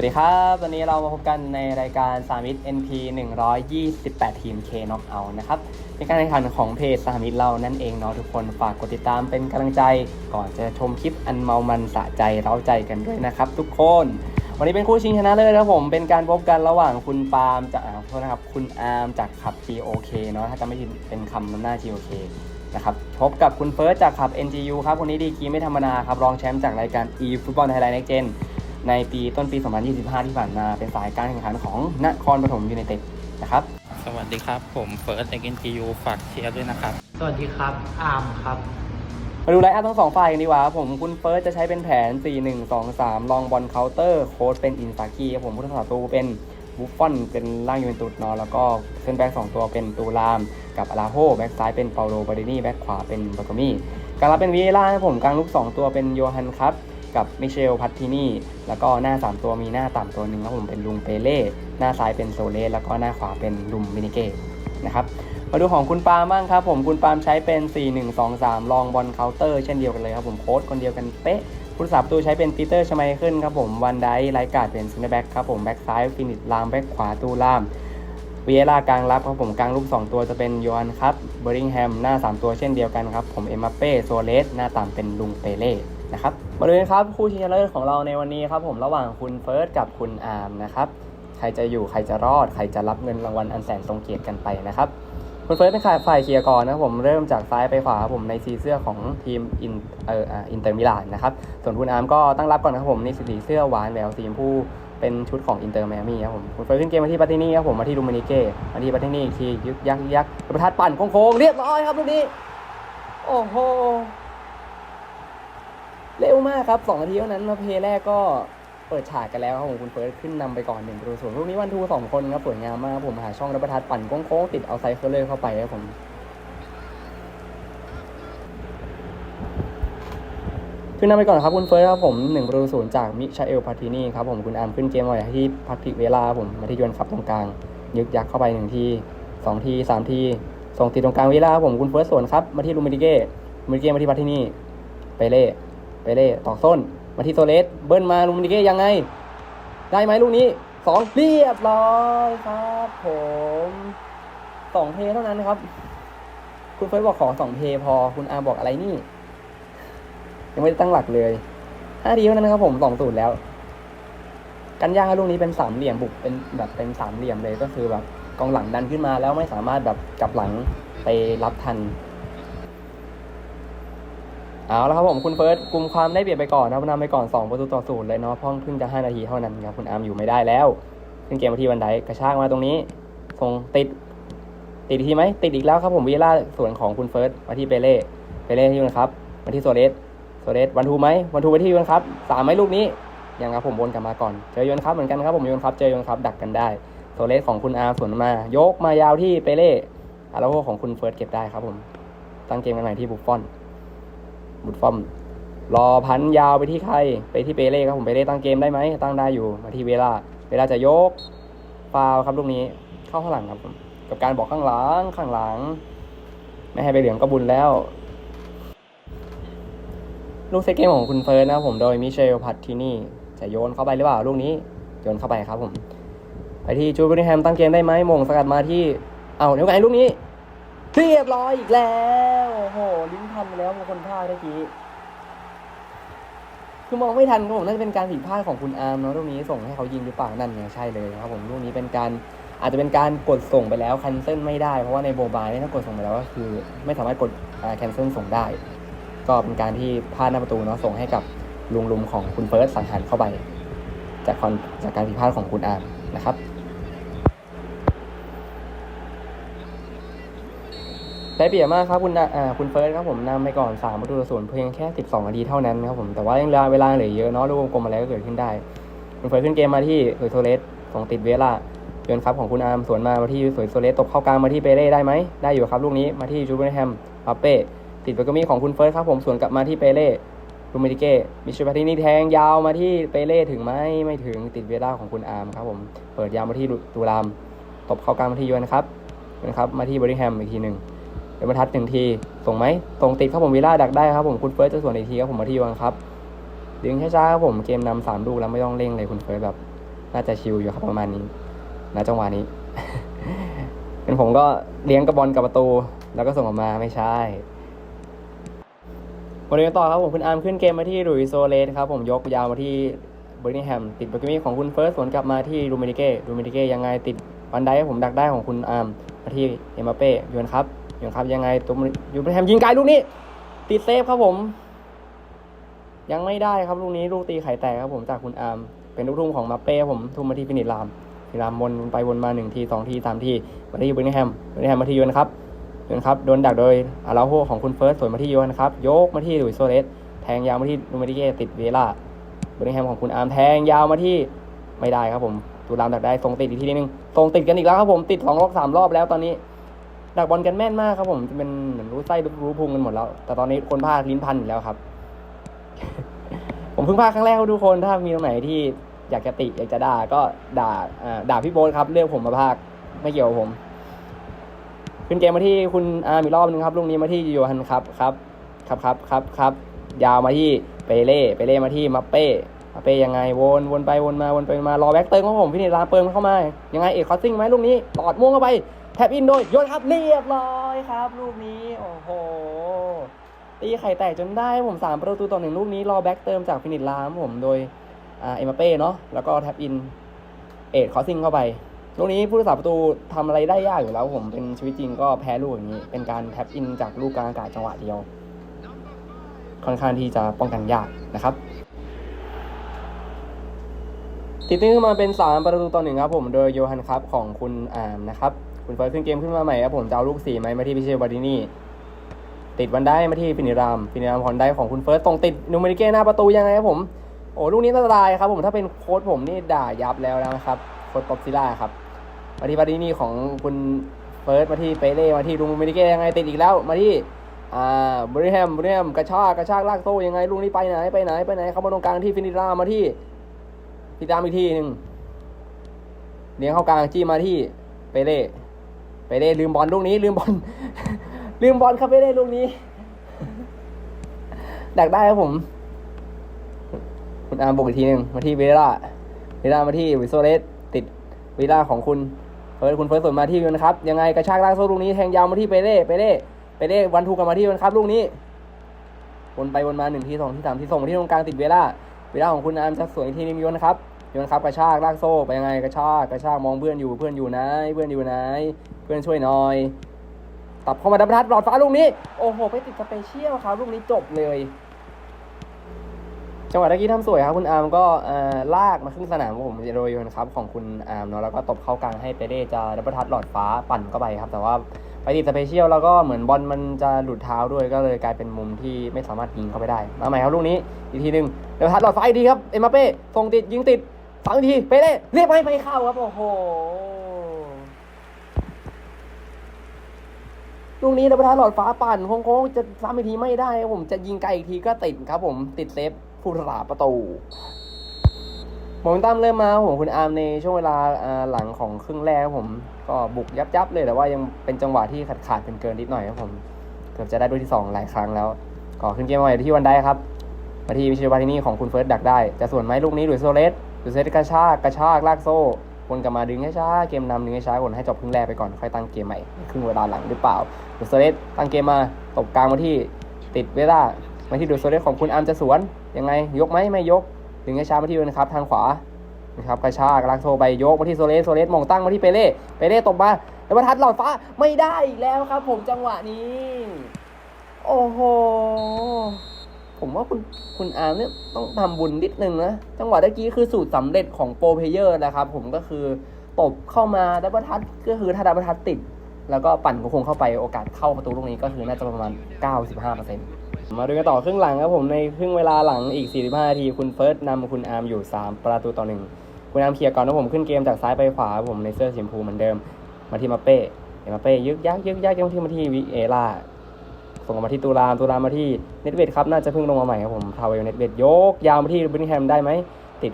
วัสดีครับ วันนี้เรามาพบกันในรายการสามิต NP 128 ทีม K Knockout นะครับเป็นการแข่งขันของเพจสามิตเรานั่นเองเนาะทุกคนฝากกดติดตามเป็นกำลังใจ ก่อนจะชมคลิปอันเมามันสะใจเร้าใจกันด้วยนะครับ ทุกคน วันนี้เป็นคู่ชิงชนะเลิศนะครับผมเป็นการพบกันระหว่างคุณปาล์มจากอ่าโทษนะครับคุณอาร์มจากขับ GOK เนาะถ้าจะไม่ผิดเป็นคำนำหน้า GOK นะครับพบกับคุณเฟิร์สจากขับ NGU ครับคนนี้ดีกีไม่ธรรมดาครับรองแชมป์จากรายการ e ฟุตบอลไทยแลนด์ Next Gen ในปีต้นปี 2025 ที่ผ่านมาเป็นสายการแข่งขันของนครปฐมยูไนเต็ดนะครับ สวัสดีครับ ผมเฟิร์สเอ็นทียูฝากเชียร์ด้วยนะครับ สวัสดีครับอาร์มครับ มาดูไลน์อัพทั้งสองฝ่ายกันดีกว่าครับผมคุณเฟิร์สจะใช้เป็นแผน 4 1 2 3 ลองบอลเคาน์เตอร์โค้ดเป็นอินซากิครับผมผู้รักษาตูเป็นบุฟฟอนเป็นล่างยูเวนตุสเนอะแล้วก็เส้นแบ็กสองตัวเป็นตูราม กับอาราโฮแบ็กซ้ายเป็นเปาโลบาเดนี่แบ็กขวาเป็นบากามี่การรับเป็นวีเอล่าครับผมกลางลูก 2 ตัวเป็นโยฮันครับ กับมิเชลพัตตินีแล้วก็หน้า 3 ตัวมีหน้าต่ำตัวหนึ่งครับผมเป็นลุงเปเล่หน้าซ้ายเป็นโซเลสแล้วก็หน้าขวาเป็นลุมมินิเก้นะครับมาดูของคุณปาล์มบ้างครับผมคุณปาล์มใช้เป็น 4 1 2 3 ลองบอลเคาน์เตอร์เช่นเดียวกันเลยครับผมโค้ดคนเดียวกันเป๊ะผู้รักษาประตูใช้เป็นปีเตอร์ชไมเคิลครับผมวันไดไลกาดเป็นซินเนแบ็กครับผมแบ็กซ้ายฟินิชลามแบ็กขวาตูลามเวีเอล่ากลางรับครับผมกลางลูก 2 ตัวจะเป็นยฮันครับเบอริงแฮมหน้า 3 ตัวเช่นเดียวกันครับผมเอ็มบัปเป้โซเลสหน้าต่ำเป็นลุงเปเล่ นะครับมาดูกันครับคู่ชิงชนะเลิศของเราในวันนี้ครับผมระหว่างคุณเฟิร์สกับคุณอาร์มนะครับใครจะอยู่ใครจะรอด ใครจะรับเงินรางวัลอันแสนทรงเกียรติกันไปนะครับคุณเฟิร์สเป็นฝ่ายเคลียร์ก่อนนะผมเริ่มจากซ้ายไปขวาครับผมในสีเสื้อของทีมอินเอออินเตอร์มิลานนะครับส่วนคุณอาร์มก็ตั้งรับก่อนนะครับผมนี่สีเสื้อหวานแหววสีชมพูเป็นชุดของอินเตอร์แมมี่ครับผมคุณเฟิร์สขึ้นเกมมาที่ปาตินี่ครับผมมาที่ลูมานิเก้มาที่ปาตินี่ทียึกยักยึกยักประทัดปั่นโค้งๆเรียบร้อยครับลูกนี้โอ้โห เร็วมากครับสองนาทีเท่านั้นมาเพลย์แรกก็เปิดฉากกันแล้วครับผมคุณเฟิร์สขึ้นนำไปก่อนหนึ่งประตูส่วนลูกนี้วันทูสองคนครับสวยงามมากผมหาช่องรับประทัดปั่นโค้งๆติดเอาไซเคิลเลยเข้าไปครับผมขึ้นนำไปก่อนครับคุณเฟิร์สครับผมหนึ่งประตูศูนย์จากมิชาเอลพาตินีครับผมคุณอาร์มขึ้นเกมมาที่พักติเวลาครับผมมาที่ยวนขับตรงกลาง ยึกยักเข้าไปหนึ่งทีสองทีสามทีส่งติดตรงกลางเวลาครับผมคุณเฟิร์สสวนครับมาที่ลูมิดิเก้ลูมิดิเก้มาที่พาตินีไปเล่ ไปเล่ต่อส้น มาที่โซเลส เบิ้ลมาลูมิดิเก้ยังไง ได้ไหมลูกนี้สองเรียบร้อยครับผมสองเพเท่านั้นนะครับ คุณเฟิร์สบอกขอสองเพพอคุณอาบอกอะไรนี่ ยังไม่ได้ตั้งหลักเลยห้าทีเท่านั้นนะครับผมสองศูนย์แล้ว กันย่างลูกนี้เป็นสามเหลี่ยมบุกเป็นแบบเป็นสามเหลี่ยมเลยก็คือแบบกองหลังดันขึ้นมาแล้วไม่สามารถแบบกลับหลังไปรับทัน เอาล้วครับผมคุณเฟิร์สกลุ่มความได้เปรียบไปก่อนนะครับนำไปก่อน 2 ประตูต่อศูนย์เลยเนาะพ่อเพิ่งจะ 5 นาทีเท่านั้นครับคุณอาร์มอยู่ไม่ได้แล้วขึ้นเกมมาที่วันไดกระชากมาตรงนี้ส่งติดติดทีไหมติดอีกแล้วครับผมวีล่าส่วนของคุณเฟิร์สมาที่เปเล่เปเล่ที่นะครับมาที่โซเลสโซเลสวันทูไหมวันทูไปที่ยวนครับสามไหมลูกนี้ยังครับผมวนกลับมาก่อนเจอยนครับเหมือนกันครับผมยนครับเจอยนครับดักกันได้โซเลสของคุณอาร์สวนมายกมายาวที่เปเล่อาราโฮของคุณเฟิร์สเก็บได้ครับผมตั้งเกมกันใหม่ที่บุฟฟอน บุฟฟอม รอพันยาวไปที่ใคร ไปที่เปเล่ครับผมเปเล่ตั้งเกมได้ไหมตั้งได้อยู่มาที่เวลา เวลาจะยกฟาวครับลูกนี้เข้าข้างหลังครับผมกับการบอกข้างหลังข้างหลัง ไม่ให้ไปเหลืองก็บุญแล้ว ลูกเซตเกมของคุณเฟิร์สนะครับผมโดยมิเชลพัตตินีจะโยนเข้าไปหรือเปล่าลูกนี้โยนเข้าไปครับผม ไปที่จูบอร์แฮมตั้งเกมได้ไหมมงสกัดมาที่เอาเดี๋ยวไงลูกนี้ เรียบร้อยอีกแล้ว โอ้โห ลิ้นพันไปแล้วบางคนพลาดเมื่อกี้ คือมองไม่ทันครับผมน่าจะเป็นการผิดพลาดของคุณอาร์มเนาะลูกนี้ส่งให้เขายิงหรือเปล่านั่นไงใช่เลยครับผมลูกนี้เป็นการอาจจะเป็นการกดส่งไปแล้วแคนเซิลไม่ได้เพราะว่าในโบบายเนี่ยถ้ากดส่งไปแล้วก็คือ ไม่สามารถกดแคนเซิลส่งได้ ก็เป็นการที่พลาดหน้าประตูเนาะส่งให้กับลุงลุมของคุณเฟิร์สสังหารเข้าไป จากคอนจากการผิดพลาดของคุณอาร์มนะครับ ได้เปรียบมากครับคุณอ่าคุณเฟิร์สครับผมนำไปก่อน3ประตูต่อศูนย์เพียงแค่ 12นาทีเท่านั้นครับผมแต่ว่ายังเหลือเวลาเหลือเยอะเนาะลูกกลมอะไรก็เกิดขึ้นได้คุณเฟิร์สขึ้นเกมมาที่สวยโซเลสส่งติดเวลาโยนครับของคุณอาร์มสวนมามาที่สวยโซเลสตบเข้ากลางมาที่เปเร่ได้ไหมได้อยู่ครับลูกนี้มาที่จูเบอร์แฮมปาเป้ติดเบอร์กามีของคุณเฟิร์สครับผมสวนกลับมาที่เปเล่ลูมิดิเก้มิชูพาตินี่แทงยาวมาที่เปเล่ถึงไหมไม่ถึงติดเวลาของคุณอาร์มครับผมเปิดยาวมาที่ตูรามตบเข้ากลางมาที่ยวนครับยวนครับมาที่บริแฮมอีกทีหนึ่ง เดี๋ยวบรรทัดหนึ่งที ส่งไหมส่งติดครับผมวิล่าดักได้ครับผมคุณเฟิร์สจะส่วนอีกทีครับผมมาที่ยวนครับ ดึงช้าๆครับผมเกมนำสามลูกแล้วไม่ต้องเร่งเลยคุณเฟิร์สแบบ น่าจะชิลอยู่ครับประมาณนี้ณจังหวะนี้ เป็นผมก็เลี้ยงกระบอลกับประตู แล้วก็ส่งออกมาไม่ใช่วันนี้ต่อครับผมคุณอาร์มขึ้นเกมมาที่ลุยโซเลสครับผมยกยาวมาที่เบอร์นิแฮมติดเบอร์กิมี่ของคุณเฟิร์สสวนกลับมาที่ดูมินิเก้ดูมินิเก้ยังไงติดวันไดให้ผมดักได้ของคุณอาร์มมาที่เอ็มบัปเป้ยวนครับ ยวนครับยังไงตัวยูมินิแฮมยิงไกลลูกนี้ติดเซฟครับผม ยังไม่ได้ครับลูกนี้ลูกตีไข่แตกครับผมจากคุณอาร์มเป็นลูกทุ่มของมาเป้ผมทุ่มมาที่ฟินิลามฟินิลามวนไปวนมาหนึ่งทีสองทีสามทีมาที่ยูเบอร์นิงแฮมเบอร์นิงแฮมมาที่ยวนครับยวนครับโดนดักโดยอาราโฮของคุณเฟิร์สสวนมาที่ยวนครับยกมาที่ลุยโซเลสแทงยาวมาที่ลูมาดิเกติดเวล่าเบอร์นิงแฮมของคุณอาร์มแทงยาวมาที่ไม่ได้ครับผมตูรามดักได้ทรงติดอีกทีนึงทรงติดกันอีกแล้วครับผมติดสองรอบสามรอบแล้วตอนนี้ ดักบอลกันแม่นมากครับผมจะเป็นเหมือนรู้ไส้รู้พุงกันหมดแล้ว แต่ตอนนี้คนพากลิ้นพันอยู่แล้วครับ ผมเพิ่งพากครั้งแรกครับทุกคนถ้ามีตรงไหนที่อยากจะติอยากจะด่าก็ด่าอ่าด่าพี่โบ๊ทครับเลือกผมมาพากไม่เกี่ยวกับผมขึ้นเกมมาที่คุณอาร์มีรอบนึงครับลูกนี้มาที่โยฮันครับครับครับครับครับครับยาวมาที่เปเล่เปเล่มาที่มัปเป้มัปเป้ยังไงวนวนไปวนมาวนไปมารอแบ็กเติมของผมพี่นิรามเปิมเข้ามายังไงเอกคอสซิ่งไหมลูกนี้ตอดม่วงเข้าไป ท็บอินโดยโยนครับเรียบร้อยครับ ลูกนี้ โอ้โห ตีไข่แตกจนได้ผมสามประตูต่อหนึ่งลูกนี้รอแบ็กเติมจากฟินิชลามผมโดยอ่าเอ็มบัปเป้เนาะแล้วก็แท็บอินเอกคอสซิงเข้าไปลูกนี้ผู้รักษาประตูทำอะไรได้ยากอยู่แล้วผมเป็นชีวิตจริงก็แพ้ลูกอย่างนี้ เป็นการแท็บอินจากลูกกลางอากาศจังหวะเดียว ค่อนข้างที่จะป้องกันยากนะครับ ติดตื้นมาเป็น 3 ประตูต่อหนึ่งครับผมโดยโยฮันครับของคุณอาร์มนะครับ คุณเฟิร์สขึ้นเกมขึ้นมาใหม่ครับผมจะเอาลูกสี่ไหมมาที่พิเชลบาดินี่ติดวันได้มาที่ฟินิรามฟินิรามพรได้ของคุณเฟิร์สตรงติดนูเมริเก้หน้าประตูยังไงครับผมโอ้ลูกนี้อันตรายครับผมถ้าเป็นโค้ชผมนี่ด่ายับแล้วนะครับโค้ชป๊อปซิล่าครับมาที่บาดินี่ของคุณเฟิร์สมาที่เปเล่มาที่ลูเมริเก้ยังไงติดอีกแล้วมาที่อ่าบริแฮมบริแฮมกระชากกระชากลากโซ่ยังไงลูกนี้ไปไหนไปไหนไปไหนเข้ามาตรงกลางที่ฟินิรามมาที่ฟินิรามอีกทีหนึ่งเลี้ยงเข้ากลางจี้มาที่เปเล่ เปเล่ลืมบอลลูกนี้ ลืมบอลลืมบอลครับเปเล่ลูกนี้ดักได้ครับผม คุณอาร์มบุกอีกทีหนึ่งมาที่เวล่าเวล่ามาที่วิโซเลสติดเวล่าของคุณเฟิร์สคุณเฟิร์สส่วนมาที่วิวนะครับ ยังไงกระชากลากโซ่ลูกนี้แทงยาวมาที่เปเล่เปเล่เปเล่วันทูกลับมาที่วิวนะครับลูกนี้วนไปวนมาหนึ่งทีสองทีสามทีส่งมาที่ตรงกลางติดเวล่าเวล่าของคุณอาร์มจะสวนอีกทีนึงโยนนะครับโยนครับกระชากลากโซ่ไปยังไงกระชากกระชากมองเพื่อนอยู่เพื่อนอยู่ไหนเพื่อนอยู่ไหน พื่อนช่วยหน่อย ตับเข้ามาดับทัดหลอดฟ้าลูกนี้ โอ้โห ไปติดสเปเชียลครับลูกนี้จบเลย จังหวะตะกี้ทำสวยครับ คุณอาร์มก็เอ่อลากมาครึ่งสนามผมโดยนครับของคุณอาร์มเนาะแล้วก็ตบเข้ากลางให้เปเร่จะดับทัดหลอดฟ้าปั่นเข้าไปครับ แต่ว่าไปติดสเปเชียลแล้วก็เหมือนบอลมันจะหลุดเท้าด้วยก็เลยกลายเป็นมุมที่ไม่สามารถยิงเข้าไปได้ มาใหม่ครับลูกนี้อีกทีหนึ่งดับทัดหลอดฟ้าอีกทีครับเอ็มบัปเป้ส่งติดยิงติดสองทีเปเร่เรียบไม่ไม่เข้าครับโอ้โห ลูกนี้ดับเบิลทัชหลอดฟ้าปั่นโค้งๆจะซ้ำอีกทีไม่ได้ครับผมจะยิงไกลอีกทีก็ติดครับผมติดเซฟผู้รักษาประตูโมเมนตัมเริ่มมาผมคุณอาร์มในช่วงเวลาหลังของครึ่งแรกครับผมก็บุกยับยับเลยแต่ว่ายังเป็นจังหวะที่ขาดขาดๆเกินนิดหน่อยครับผมเกือบจะได้ด้วยที่สองหลายครั้งแล้วก็ขึ้นเกมใหม่ที่วันได้ครับมาที่วิชิวาทินี่ของคุณเฟิร์สดักได้จะส่วนไหมลูกนี้หรือโซเลสหรือโซเลสกระชากกระชากลากโซ่ วนกลับมาดึงให้ช้าเกมนำดึงให้ช้าวนให้จบครึ่งแรกไปก่อนค่อยตั้งเกมใหม่ครึ่งเวลาหลังหรือเปล่าดูโซเลสตั้งเกมมาตบกลางมาที่ติดเวลามาที่ดูโซเลสของคุณอาร์มจะสวนยังไงยกไหมไม่ยกถึงให้ช้ามาที่เวนะครับทางขวานะครับกระชากลากโซไปยกมาที่โซเลสโซเลสมองตั้งมาที่เปเล่เปเล่ตบมาแล้วมาทัดหลอดฟ้าไม่ได้อีกแล้วครับ ผมจังหวะนี้ ผมว่าคุณคุณอาร์มเนี่ยต้องทำบุญนิดนึงนะ จังหวะเมื่อกี้คือสูตรสำเร็จของโปรเพเยอร์นะครับ ผมก็คือตบเข้ามาดับเบิลทัดก็คือถ้าดับเบิลทัดติด แล้วก็ปั่นก็คงเข้าไปโอกาสเข้าประตูลูกนี้ก็คือน่าจะประมาณ 95%มาดูกันต่อครึ่งหลังครับผมในครึ่งเวลาหลังอีก 45 นาที คุณเฟิร์สนำคุณอาร์มอยู่ 3 ประตูต่อหนึ่งคุณอาร์มเคลียร์ก่อนนะผมขึ้นเกมจากซ้ายไปขวาผมในเสื้อสีชมพูเหมือนเดิม มาที่มาเป้เอ็มมาเป้ยึกยักยึกยักยังที่มาที่วิเอล่า ส่งมาที่ตูรามตูรามมาที่เน็ตเวทครับน่าจะเพิ่งลงมาใหม่ครับผมทาวเวลเน็ตเวทยกยาวมาที่บิงแฮมได้ไหมติด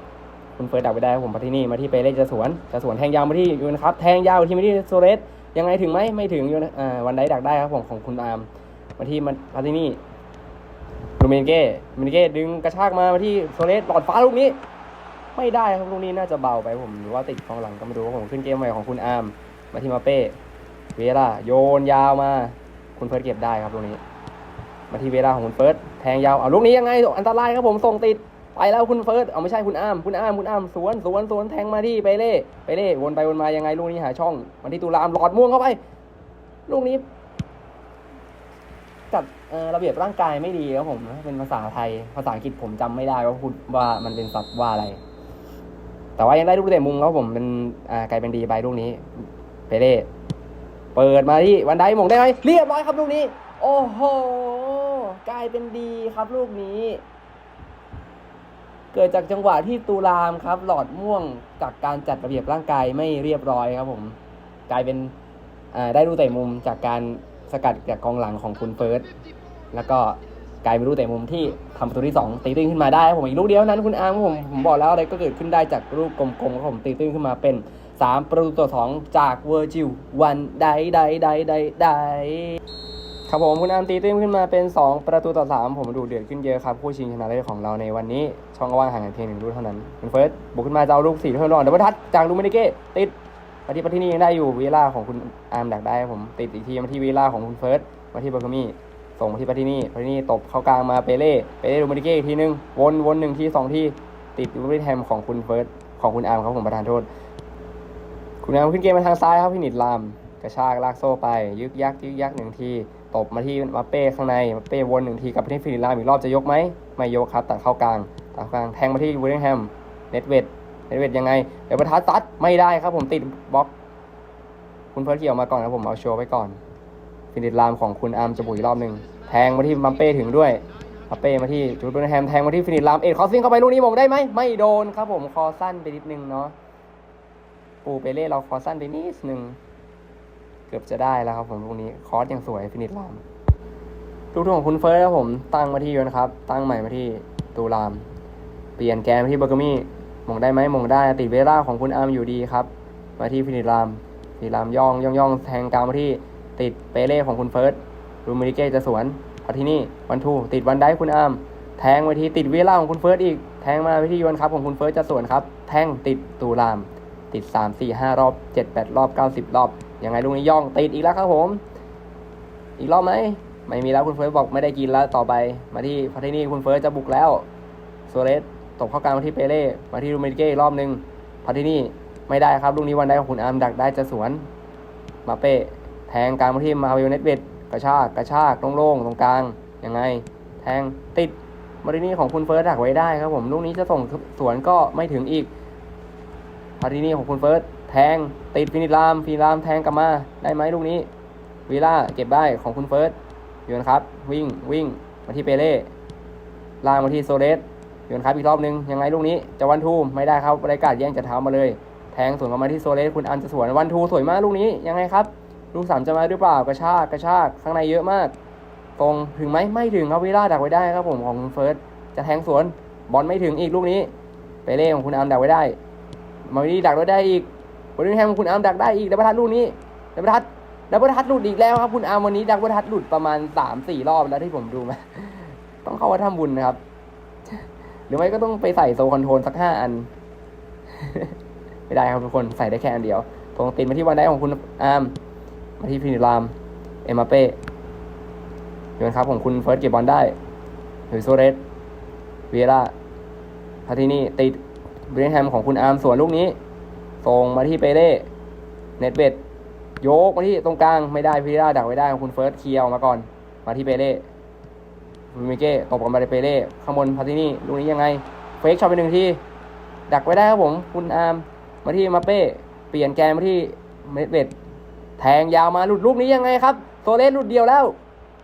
คุณเฟิร์สดักไปได้ครับผมมาที่นี่มาที่เปเล่จะสวนจะสวนแทงยาวมาที่ยูนะครับแทงยาวมาที่มาที่โซเลสยังไงถึงไหมไม่ถึงอยู่นะอ่าวันไดดักได้ครับผมของคุณอาร์มมาที่มันมาที่นี่ลูเมนเก้ลูเมนเก้ดึงกระชากมามาที่โซเลสหลอดฟ้าลูกนี้ ไม่ได้ครับลูกนี้น่าจะเบาไปผมหรือว่าติดกองหลังก็ไม่รู้ผมขึ้นเกมใหม่ของคุณอาร์มมาที่มาเป้เวลาโยนยาวมา คุณเฟิร์สเก็บได้ครับลูกนี้ มาที่เวลาของคุณเฟิร์สแทงยาวเอาลูกนี้ยังไงอันตรายครับผมส่งติดไปแล้วคุณเฟิร์สเอาไม่ใช่คุณอ้ามคุณอ้ามคุณอ้ามสวนสวนสวนแทงมาที่ไปเล่ไปเล่วนไปวนมายังไงลูกนี้หาช่องมาที่ตุลามหลอดม่วงเข้าไป ลูกนี้กับระเบียบร่างกายไม่ดีครับผม เป็นภาษาไทย ภาษาอังกฤษผมจำไม่ได้ว่าพูดว่ามันเป็นศัพท์ว่าอะไร แต่ว่ายังได้ลูกเตะมุมครับผมเป็นอ่ากลายเป็นดีไปลูกนี้เปเล่ เปิดมาที่วันไดหมงได้ไหมเรียบร้อยครับลูกนี้ โอ้โหกลายเป็นดีครับลูกนี้ เกิดจากจังหวะที่ตูรามครับ หลอดม่วงจากการจัดระเบียบร่างกายไม่เรียบร้อยครับ ผม กลายเป็นได้ลูกเตะมุมจากการสกัดจากกองหลังของคุณเฟิร์สแล้วก็กลายเป็นลูกเตะมุมที่ทำประตูที่2ตีตื้นขึ้นมาได้ครับผมอีกลูกเดียวนั้นคุณอาร์มผมผมบอกแล้วอะไรก็เกิดขึ้นได้จากลูกกลมๆครับผมตีตื้นขึ้นมาเป็น 3 ประตูต่อ 2 จากเวอร์จิลวันไดไดไดไดไดครับผมคุณอาร์มตีตื้นขึ้นมาเป็น 2 ประตูต่อ 3 ผมดูเดือดขึ้นเยอะครับผู้ชิงชนะเลิศของเราในวันนี้ ช่องกว่างห่างกันเพียงหนึ่งลูกเท่านั้นคุณเฟิร์สบุกขึ้นมาจะเอาลูกสี่ลูกเท่านั้นเดบัตทัดจากลูมินิเก้ติดมาที่ปาที่นี่ยังได้อยู่วีล่าของคุณอาร์มดักได้ครับผมติดอีกทีมาที่วีล่าของคุณเฟิร์สมาที่เบอร์กามี่ส่งมาที่ปาที่นี่ปาที่นี่ตบเข้ากลางมาเปเล่เปเล่ดูมาดิเก้อีกทีนึงวนวนหนึ่งทีสองทีติดลูกแฮมของคุณเฟิร์สของคุณอาร์มครับผมประธานโทษ คุณอาร์มขึ้นเกมมาทางซ้ายครับพี่นิดลามกระชากลากโซ่ไป ยึกยักยึกยักหนึ่งทีตบมาที่มาเป้ข้างในมาเป้วนหนึ่งทีกับที่ฟินิดลามอีกรอบจะยกไหมไม่ยกครับตัดเข้ากลางตัดเข้ากลางแทงมาที่วูดแฮมเน็ตเวดเน็ตเวดยังไงเดี๋ยวประทัดซัดไม่ได้ครับผมติดบล็อก คุณเพิร์ดเกี่ยวมาก่อนนะผมเอาโชว์ไว้ก่อนฟินิชลามของคุณอาร์มจะบุยรอบหนึ่งแทงมาที่มัมเป้ถึงด้วยมัมเป้มาที่จูดบูนแฮมแทงมาที่ฟินิชลามเอ็ดคอสซิงเข้าไปลูกนี้มงได้ไหมไม่โดนครับผมคอสั้นไปนิดนึงเนาะ ปูเปเล่เราคอสั้นไปนิดนึงเกือบจะได้แล้วครับผมลูกนี้ คอสยังสวยฟินิชลาม ลูกทุ่งของคุณเฟิร์สครับผม ตั้งมาที่ยนครับ ตั้งใหม่มาที่ตูราม เปลี่ยนแกนมาที่เบอร์กามี่มงได้ไหมมงได้ติดเวล่าของคุณอาร์มอยู่ดีครับ มาที่ฟินิชลามสีรามย่องย่องย่องแทงกลางมาที่ติดเปเล่ของคุณเฟิร์สรูมิริเก้จะสวนพอที่นี่วันทูติดวันได้คุณอาร์มแทงไปที่ติดเวล่าของคุณเฟิร์สอีก แทงมาไปที่ยนครับของคุณเฟิร์สจะสวนครับ แทงติดตูราม ติด 3 4 5 รอบ 7 8 รอบ 90 รอบ ยังไงลูกนี้ย่อง ติดอีกแล้วครับผม อีกรอบไหม ไม่มีแล้วคุณเฟิร์สบอกไม่ได้กินแล้วต่อไป มาที่พอที่นี่คุณเฟิร์สจะบุกแล้วโซเลสตกเข้ากลางมาที่เปเล่ มาที่รูมิริเก้อีกรอบหนึ่งพอที่นี่ไม่ได้ครับลูกนี้วันได้ของคุณอาร์มดักได้จะสวน มาเป้แทงกลางมาที่มาวิโอเนตเวดกระชากกระชากโล่งๆตรงกลางยังไง แทงติดมารินี่ของคุณเฟิร์สดักไว้ได้ครับผมลูกนี้จะส่งสวนก็ไม่ถึงอีการินี่ของคุณเฟิร์สแทงติดฟินิลามฟินิลามแทงกลับมาได้ไหมลูกนี้วีล่าเก็บได้ของคุณเฟิร์สโยนครับ วิ่งวิ่งมาที่เปเล่ลางมาที่โซเลสโยนครับอีกรอบนึงยังไงลูกนี้จะวันทูไม่ได้ครับบรายาการแย่งจะเท้ามาเลย แทงสวนกลับมาที่โซเลสคุณอันจะสวนวันทูสวยมากลูกนี้ยังไงครับ ลูกสามจะมาหรือเปล่ากระชากกระชากข้างในเยอะมากตรงถึงไหมไม่ถึงครับวิล่าดักไว้ได้ครับผมของคุณเฟิร์สจะแทงสวนบอลไม่ถึงอีกลูกนี้ไปเล่ของคุณอาร์มดักไว้ได้ มาวินี่ดักไว้ได้อีกบอลนี้แฮมของคุณอาร์มดักได้อีกดับเบิลทัดลูกนี้ดับเบิลทัดดับเบิลทัดหลุดอีกแล้วครับคุณอาร์มวันนี้ดับเบิลทัดหลุดประมาณสามสี่รอบแล้วที่ผมดูมาต้องเข้าวัดทำบุญนะครับ หรือไม่ก็ต้องไปใส่โซคอนโทรลสักห้าอัน ไม่ได้ครับทุกคนใส่ได้แค่อันเดียวตรงตินมาที่วันได้ของคุณอาร์มมาที่ฟินิลาม เอมมาเป้โยนครับของคุณเฟิร์สเก็บบอลได้หรือโซเรสเวียร่าพาที่นี่ติด บริงแฮมของคุณอาร์มส่วนลูกนี้ ส่งมาที่เปเล่เน็ตเวดโยกมาที่ตรงกลางไม่ได้พิราดักไว้ได้ของคุณเฟิร์สเคลียร์ออกมาก่อน มาที่เปเล่ลูมิเก้ตบกันมาที่เปเล่ข้างบนพาที่นี่ลูกนี้ยังไง เฟกช็อตไปหนึ่งทีดักไว้ได้ครับผม คุณอาร์มมาที่มาเป้เปลี่ยนแกนมาที่เมดเวดแทงยาวมาหลุดลูกนี้ยังไงครับโซเลสหลุดเดียวแล้ว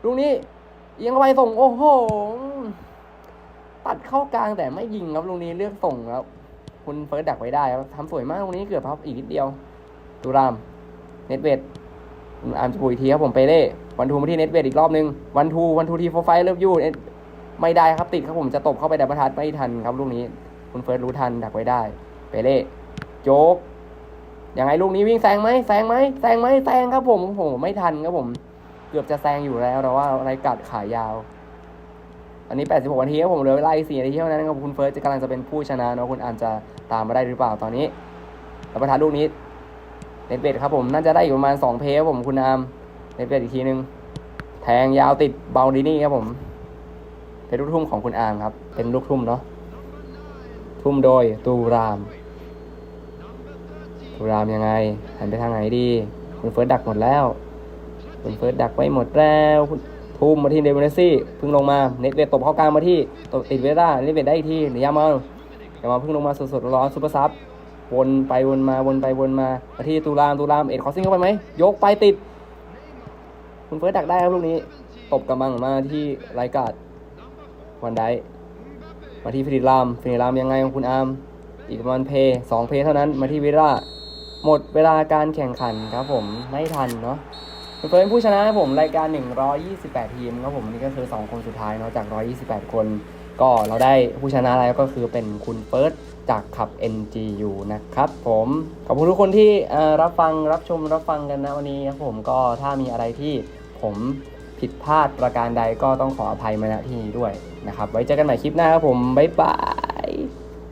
ลูกนี้เอียงเข้าไปส่งโอ้โหตัดเข้ากลางแต่ไม่ยิงครับลูกนี้เลือกส่งครับ คุณเฟิร์สดักไว้ได้ครับทำสวยมากลูกนี้เกือบพับอีกนิดเดียวตูรามเน็ตเวดคุณอาร์มจะปุยทีครับผมเปเล่วันทูมาที่เน็ตเวดอีกรอบนึงวันทูวันทูทีโฟไฟเลิฟยูไม่ได้ครับติดครับผมจะตบเข้าไปดับประทัดไม่ทันครับลูกนี้คุณเฟิร์สรู้ทันดักไว้ได้เปเล่โจ๊กยังไงลูกนี้วิ่งแซงไหมแซงไหมแซงไหมแซงครับผมโอ้โหไม่ทันครับผม เกือบจะแซงอยู่แล้วแต่ว่าไรกัดขายาว อันนี้ 86 วันทีครับผมเหลือเวลาอีก4นาทีเท่านั้นครับคุณเฟิร์สจะกำลังจะเป็นผู้ชนะเนาะคุณอามจะตามมาได้หรือเปล่าตอนนี้แล้วประธานลูกนี้เน็ตเบดครับผมน่าจะได้อยู่ประมาณ 2 เพย์ครับผมคุณอามเน็ตเบดอีกทีนึงแทงยาวติดเบาดีนี่ครับผม เป็นลูกทุ่มของคุณอามครับ เป็นลูกทุ่มเนาะทุ่มโดยตูราม ตูรามยังไงหันไปทางไหนดี คุณเฟิร์สดักหมดแล้ว คุณเฟิร์สดักไว้หมดแล้วคุณ ทุ่มมาที่เดวินเนซี่พิ่งลงมาเนตเวทตบเข้ากลางมาที่ตบติดเวด้าเนตเวทได้อีกทีเดี๋ยวยามาอย่ามาพิ่งลงมาสดๆร้อนซุปเปอร์ซับวนไปวนมาวนไปวนมามาที่ตูรามตูรามเอ็ดคอสซิ่งเข้าไปไหมยกไปติด คุณเฟิร์สดักได้ครับลูกนี้ตบกำมังมาที่ไรกาดวันไดมาที่ฟิลิปลามฟิลิปลามยังไงของคุณอาร์มอีกประมาณเพย์สองเพย์เท่านั้นมาที่วิราหมดเวลาการแข่งขันครับผมไม่ทันเนาะ เฟิร์สเป็นผู้ชนะผมรายการ 128 ทีมครับผมนี่ก็คือ 2 คนสุดท้ายเนาะจาก 128 คน ก็เราได้ผู้ชนะแล้วก็คือเป็นคุณเฟิร์สจากขับ NGU นะครับผมขอบคุณทุกคนที่รับฟังรับชมรับฟังกันนะวันนี้ครับผมก็ถ้ามีอะไรที่ผมผิดพลาดประการใดก็ต้องขออภัยมาณที่นี้ด้วยนะครับ ไว้เจอกันใหม่คลิปหน้าครับผม บ๊ายบาย